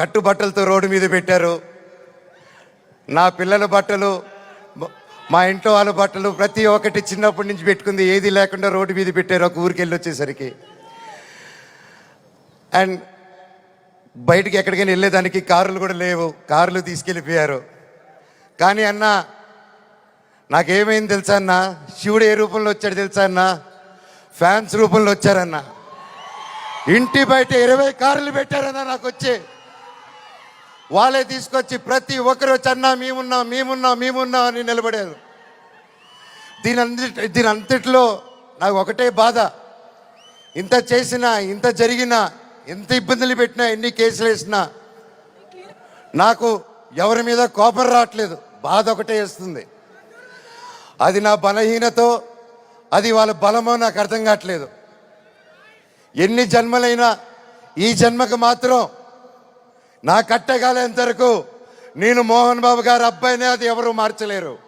కట్టు బట్టలతో రోడ్డు మీద పెట్టారు. నా పిల్లల బట్టలు మా ఇంట్లో వాళ్ళ బట్టలు ప్రతి ఒక్కటి చిన్నప్పటి నుంచి పెట్టుకుంది. ఏది లేకుండా రోడ్డు మీద పెట్టారు. ఒక ఊరికి వెళ్ళి వచ్చేసరికి. అండ్ బయటికి ఎక్కడికైనా వెళ్ళేదానికి కార్లు కూడా లేవు. కార్లు తీసుకెళ్ళిపోయారు. కానీ అన్న నాకేమైంది తెలుసా అన్న? శివుడు ఏ రూపంలో వచ్చాడు తెలుసా అన్న? ఫ్యాన్స్ రూపంలో వచ్చారన్న. ఇంటి బయట ఇరవై కార్లు పెట్టారన్న నాకు వచ్చే. వాళ్ళే తీసుకొచ్చి ప్రతి ఒక్కరు చన్నా మేమున్నా మేమున్నాం మేమున్నాం మేమున్నాం అని నిలబడారు. దీని అంతటి దీని అంతట్లో నాకు ఒకటే బాధ. ఇంత చేసినా ఇంత జరిగినా ఎంత ఇబ్బందులు పెట్టినా ఎన్ని కేసులు వేసినా నాకు ఎవరి మీద కోపం రావట్లేదు. బాధ ఒకటే వేస్తుంది. అది నా బలహీనతో అది వాళ్ళ బలమో నాకు అర్థం కావట్లేదు. ఎన్ని జన్మలైనా ఈ జన్మకు మాత్రం నా కట్టగాలేంత వరకు నేను మోహన్ బాబు గారి అబ్బాయినే అది ఎవరు మార్చలేరు.